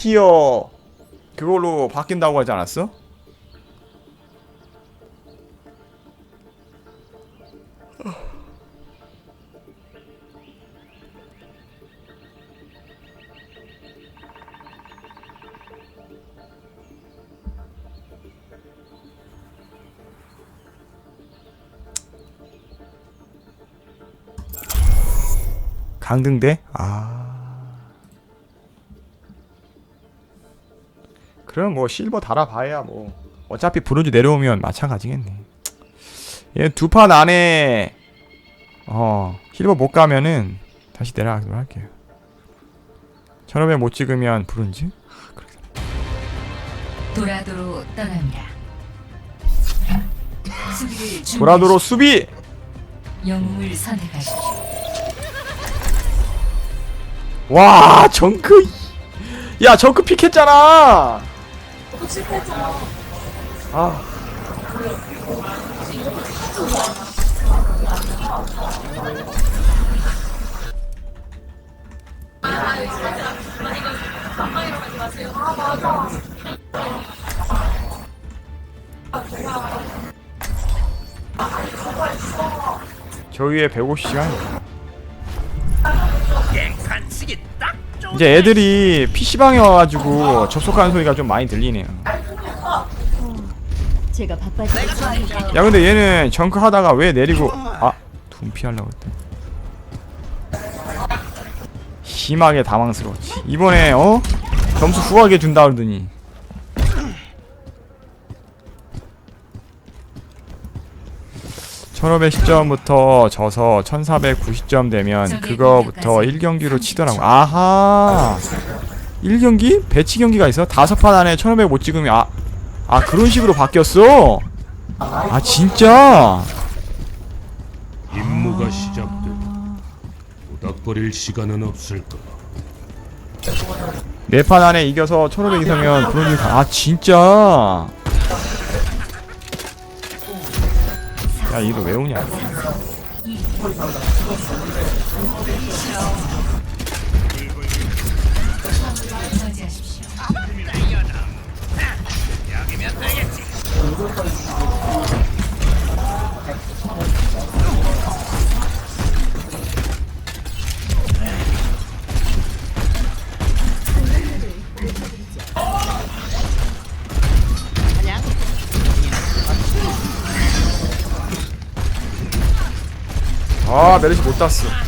티어 그걸로 바뀐다고 하지 않았어? 강등대? 아. 그럼 뭐 실버 달아봐야 뭐 어차피 브론즈 내려오면 마찬가지겠네. 얘 두 판 안에 어 실버 못 가면은 다시 내려가기로 할게요. 천업에 못 찍으면 브론즈? 도라도로 떠납니다. 수비를 준비하십시오. 도라도로 수비! 영웅을 선택하십시오. 와 정크 야 정크 픽했잖아 아. 저 위에 150시간 이제 애들이 PC방에 와가지고 접속하는 소리가 좀 많이 들리네요 제가 바빠지고 야 근데 얘는 정크 하다가 왜 내리고 아 둔피하려고 했다. 심하게 당황스러웠지. 이번에 어? 점수 후하게 준다 그러더니. (1500 시점부터 져서 1490점 되면 그거부터 1경기로 치더라고. 아하! 1경기? 배치 경기가 있어? 다섯 판 안에 1500못 찍으면 아, 아 그런 식으로 바뀌었어? 아 진짜? 임무가 시작되면 오닥거릴 시간은 없을 거야. 네판 안에 이겨서 1500 이상면 그런 일아 진짜? 야 이거 왜 오냐 아 메르시 못 땄어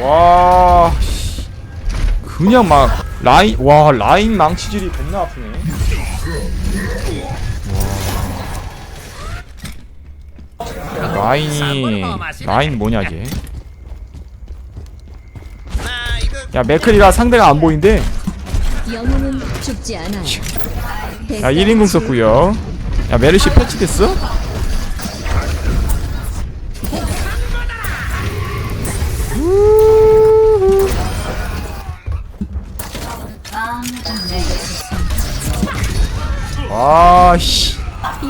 와 씨. 그냥 막 라인 와 라인 망치질이 겁나 아프네 라인이 라인 뭐냐 걔? 야 맥클이라 상대가 안 보인대. 영웅은 죽지 않아요. 야 1인공 썼구요. 야 메르시 패치됐어? 와씨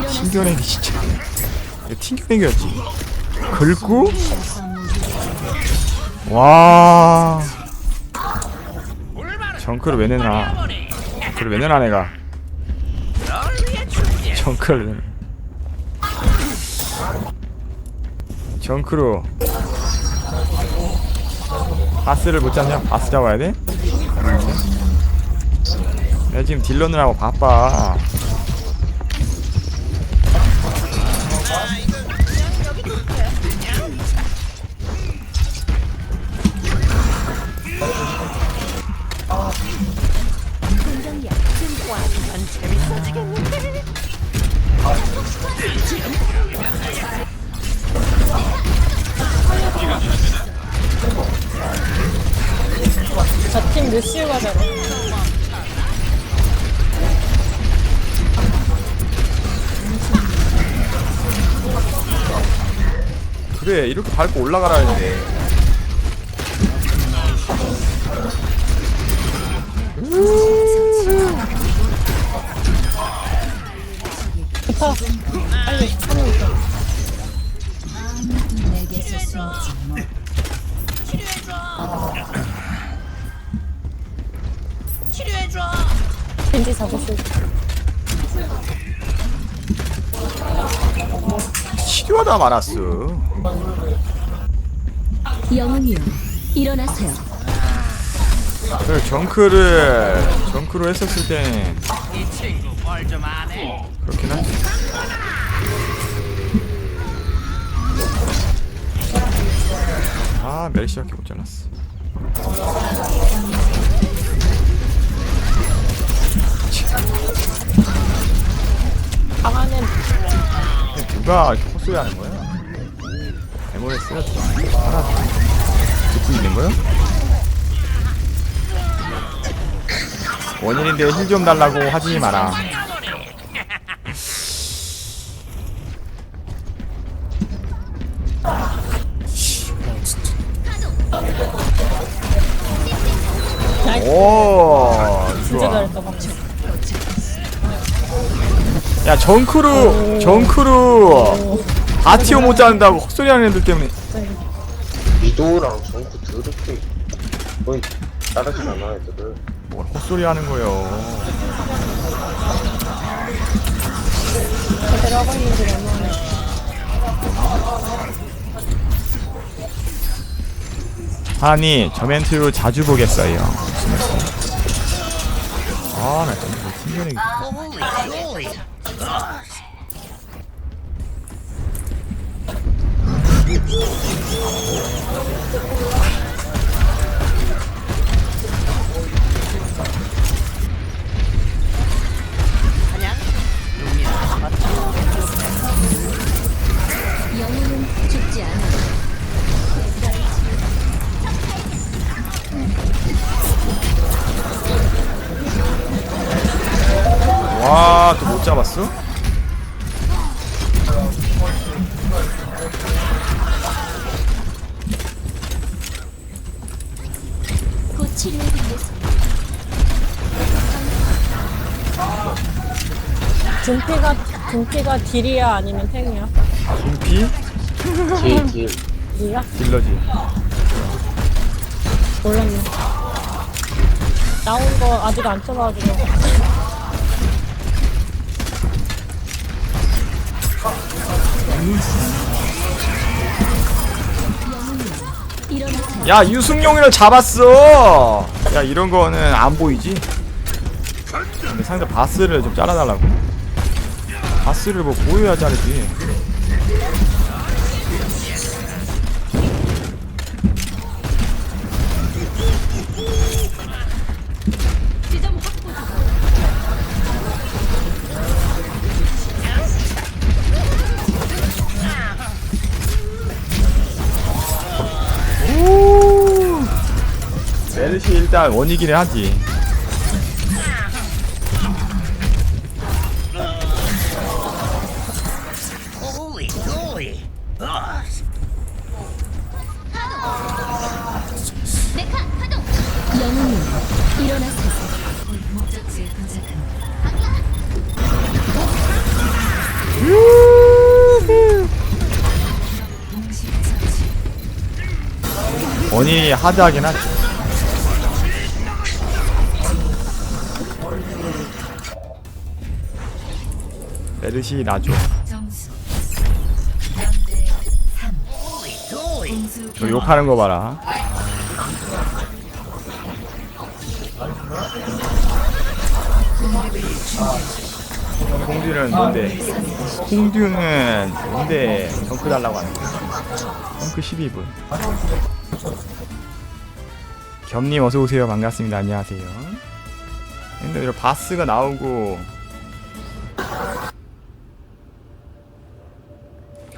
튕겨내기 진짜. 이거 튕겨내기였지. 긁고 와. 정크를 왜 내나? 정크를 왜 내나 내가? 정크를 왜 내나? 정크로 바스를 못 잡냐? 바스 잡아야 돼? 내가 지금 딜러느라고 바빠. 맞아. 그래 이렇게 밟고 올라가라 했는데 좋다. 아, 빨리 하면 내게서 숨지 마. 뭐. 겐지 잡았을 때 치료하다 말았어. 영웅이여 일어나세요. 그 정크를 정크로 했었을 땐 그렇긴 한데. 아 멜시밖에 못 잘랐어 강하는 누가 이렇게 헛소리 하는 거야? 에모레스가 하나 듣고 있는 거야? 원인인데 힐 좀 달라고 하지 마라 나이스 오 진짜 좋아 잘했다 방금 야 정크루 정크루. 아티오 못 잡는다고 헛소리 하는 애들 때문에. 미도랑 정크 더럽게 거의 따르지 않아 애들을. 뭘 헛소리 하는 거요. 제대로 하고 있는 게 너무하네 하니 저 멘트 자주 보겠어요. 아나 진짜 신기하네 영웅은 치료해드리겠습니다. 준피가 준피가 딜이야 아니면 탱이야? 준피? 딜 딜 딜이야? 딜러지. 몰랐네. 나온 거 아직 안 쳐가지고 일어나세요. 야 유승용이를 잡았어. 야 이런 거는 안 보이지? 근데 상대 바스를 좀 잘라달라고. 바스를 뭐 보여야 자르지 일단 원이긴 하지. 원이 하드하긴 하지 메르시 나죠 점수 0대 3. 공수 저 욕하는 거 봐라. 홍듀는 뭔데? 홍듀는 뭔데? 덩크 달라고 하는 거야? 덩크 12분. 겸님 어서 오세요. 반갑습니다. 안녕하세요. 근데 이런 바스가 나오고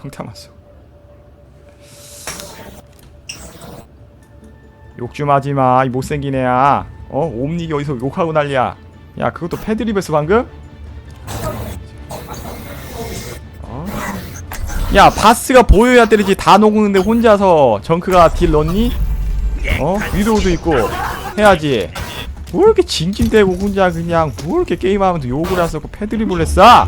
평타 맞어 욕 좀 하지마 이 못생긴 애야 어? 옴닉이 어디서 욕하고 난리야 야 그것도 패드립에서 방금? 어? 야 바스가 보여야 때리지 다 녹는데 혼자서 정크가 딜 넣니? 어? 위도우도 있고 해야지 뭐 이렇게 징징대고 혼자 그냥 뭐 이렇게 게임하면서 욕을 하서 그 패드립을 했어?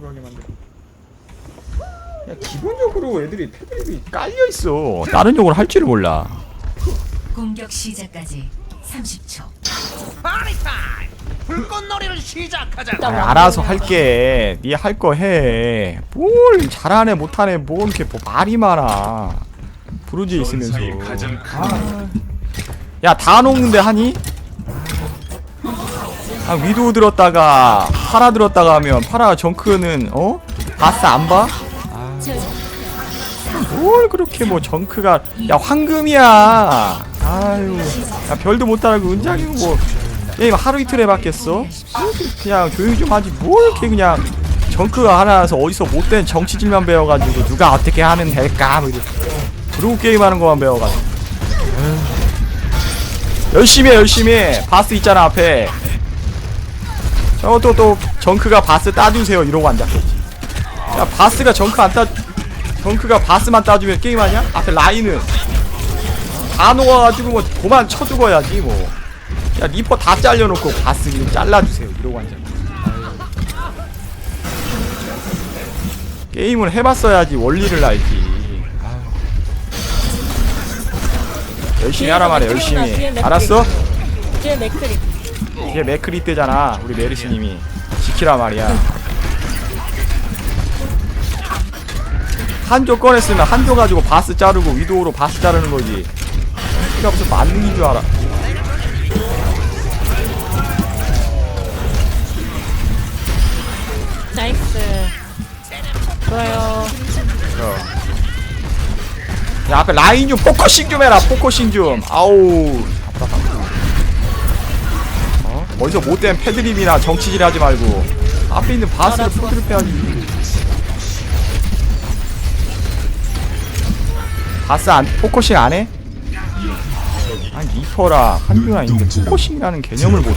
신고하게 만들어. 야 기본적으로 애들이 패들이 깔려 있어. 다른 용을 할 줄을 몰라. 공격 시작까지 30초. 아, 알아서 할게. 니 할 거 해. 뭘 잘하네 못하네 뭐 이렇게 뭐 말이 많아. 부르지 있으면서. 아. 야다 녹는데 하니? 아 위도 들었다가 파라 들었다가 하면 파라 정크는 어? 바스 안 봐? 저뭘 그렇게 뭐 정크가 야 황금이야 아유 야 별도 못 따라고 은장이고 뭐 게임 하루 이틀 해봤겠어? 그냥 조용히 좀 하지 뭘 이렇게 그냥 정크가 하나라서 어디서 못된 정치질만 배워가지고 누가 어떻게 하면 될까 뭐 그러고 게임하는 것만 배워가지고. 열심히 해 열심히 해 바스 있잖아 앞에 저것도 또 정크가 바스 따주세요 이러고 앉았겠지 야 바스가 정크 안따 정크가 바스만 따주면 게임하냐? 앞에 라인은 다 녹아가지고 뭐 그만 쳐 죽어야지 뭐. 야 리퍼 다 잘려놓고 바스 좀 잘라주세요 이러고 앉아. 게임을 해봤어야지 원리를 알지. 열심히 하라 말해 열심히. 알았어? 뒤에 맥크리. 이게 맥크리 때잖아 우리 메르시님이 지키라 말이야. 한조 꺼냈으면 한조 가지고 바스 자르고 위도우로 바스 자르는 거지. 그가 무슨 만능인 줄 알아. 나이스. 좋아요. 야 앞에 라인 좀 포커싱 좀 해라 포커싱 좀. 아우 답답하다. 어? 어디서 못된 패드립이나 정치질 하지 말고 앞에 있는 바스를 포드립 해야지. 바스 안 포커싱 안 해? 아니 리퍼라 한조나 있는데 포커싱이라는 개념을 모르.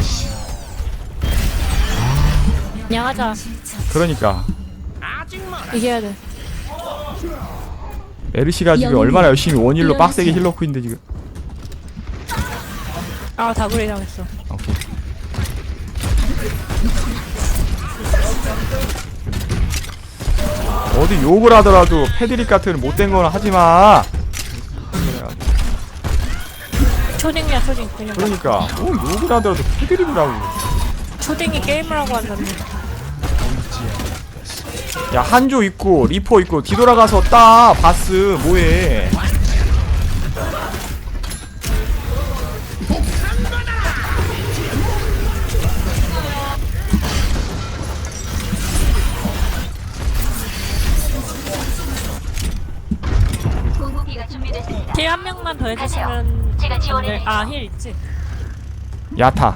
그냥 하자. 그러니까 이겨야 돼. 메르시가 지금 얼마나 열심히 원일로 빡세게 힐러크인데 지금. 아 다구리 당했어. 오케이. 어디 욕을 하더라도 패드립 같은 못된 거는 하지 마. 초딩이야 초딩 그냥. 그러니까 뭐 욕을 하더라도 패드립을 하고. 초딩이 게임을 하고 한다는. 야 한조 있고 리퍼 있고 뒤돌아가서 따 바스 뭐해? 힐한 명만 더 해주시면. 제가 지원해. 아 힐 있지. 야타.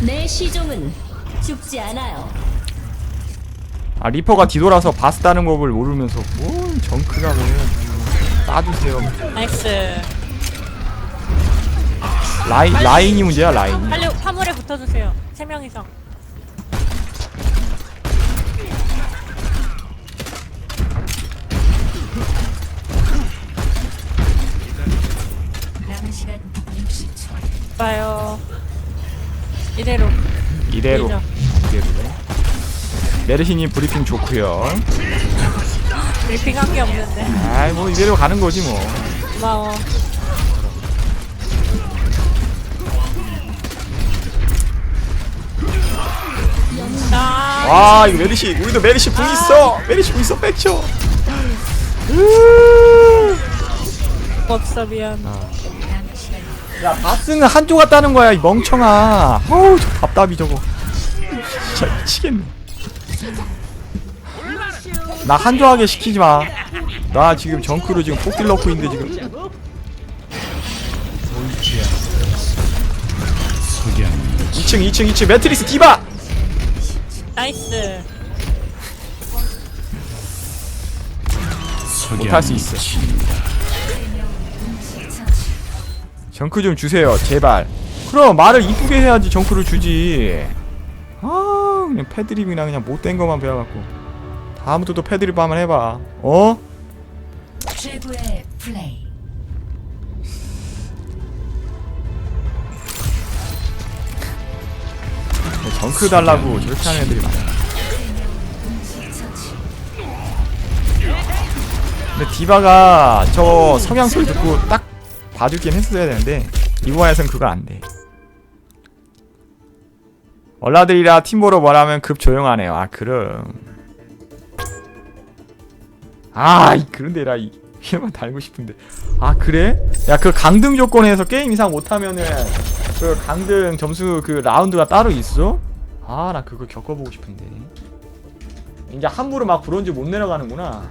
내 시종은 죽지 않아요. 아 리퍼가 뒤돌아서 바스 따는 법을 모르면서 뭘 정크가 왜 따주세요. 나이스. 라인 라인이 문제야 라인. 빨리 화물에 붙어주세요. 세 명 이상. 봐요. 이대로. 이대로. 이대로. 메르시님 브리핑 좋고요. 브리핑한 게 없는데. 아이 뭐 이대로 가는 거지 뭐. 고마워. 아, 와 이거 메르시 우리도 메르시 궁 있어. 메르시 궁 있어 뺏죠. 없어 미안. 야 바스는 한조 같다는 거야 이 멍청아. 어우 저 답답이 저거. 진짜 미치겠네. 나 한조하게 시키지 마. 나 지금 정크로 지금 폭딜 넣고 있는데 지금. 석양 2층 2층 2층 매트리스 디바. 나이스. 못할 수 있어. 정크 좀 주세요, 제발. 그럼 말을 이쁘게 해야지 정크를 주지. 아, 그냥 패드립이나 그냥 못된 것만 배워갖고. 다음부터 또 패드립 한번 해봐. 어? 최고의 플레이. 덩크 달라고 저렇게 하는 애들이 많아 근데 디바가 저 성향 소리 듣고 딱 봐주긴 했어야 되는데 이번에선 그거 안돼. 얼라들이라 팀보로 말하면 급 조용하네요. 아 그럼. 아 이- 그런데 나이 이만 달고 싶은데. 아 그래? 야 그 강등 조건에서 게임 이상 못하면은 그 강등 점수 그 라운드가 따로 있어? 아 나 그거 겪어보고 싶은데. 이제 함부로 막 브론즈 못 내려가는구나